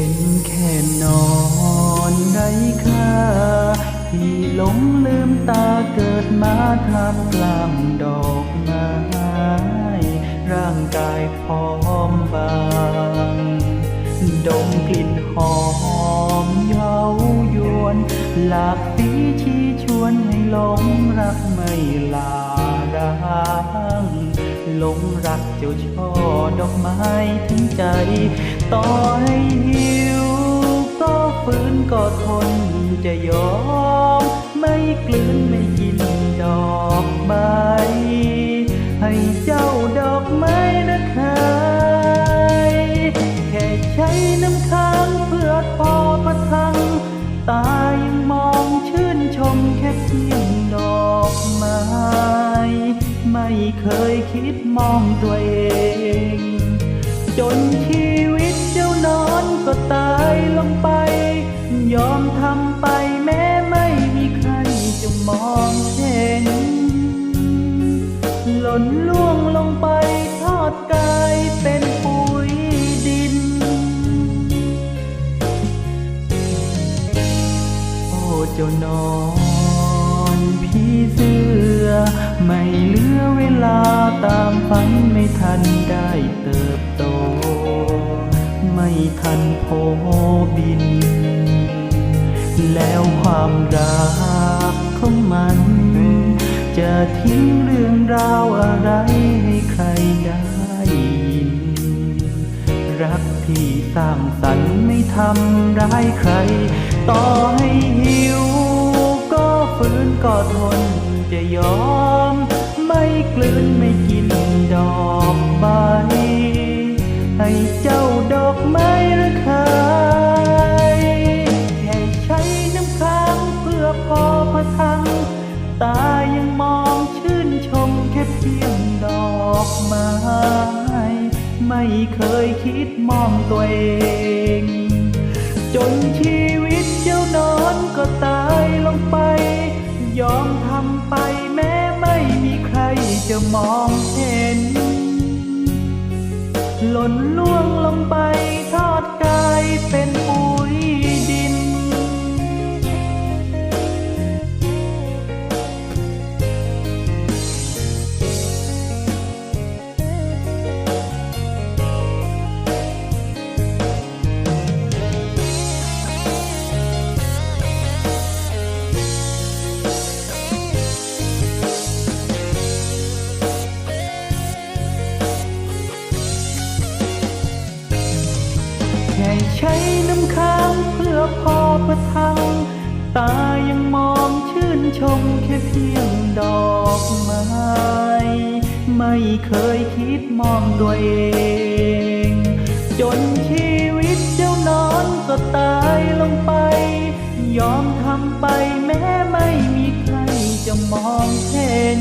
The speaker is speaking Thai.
เป็นแค่นอนไร้ค่าที่หลงลืมตาเกิดมาทำกลางดอกไม้ ร่างกายพร้อมบางดมกลิ่นหอมเย้ายวน หลากสีชี้ชวนให้หลงรักไม่ลาร้างหลงรักเจ้าช่อดอกไม้ถึงใจ ต่อให้หิวก็ฝืนก็ทนจะยอม ไม่กลืนไม่กินดอกไม้ให้เจ้าดอกไม้นะคะแค่ใช้น้ำค้างเพื่อพอประทัง ตายังมองชื่นชมแค่เพียงดอกไม้ ไม่เคยคิดมองตัวเอง จน จ้านอนพี่เสือไม่เหลือเวลาตามฝันไม่ทันได้เติบโต ไม่ทันโพบิน แล้วความรักของมัน จะทิ้งเรื่องราวอะไรให้ใครได้ยิน รัก ที่สร้างสรรค์ไม่ทำร้ายใคร ต่อให้หิว ก็ฝืนก็ทน จะยอม ไม่กลืนไม่กินดอกใบให้เจ้า ไม่เคยคิดมองตัวเอง จนชีวิตเจ้านอนก็ตายลงไป ยอมทำไปแม้ไม่มีใครจะมอง แค่ใช้น้ำค้างเพื่อพอประทัง ตายังมองชื่นชมแค่เพียงดอกไม้ ไม่เคยคิดมองตัวเอง จนชีวิตเจ้านอนก็ตายลงไป ยอมทำไปแม้ไม่มีใครจะมองเห็น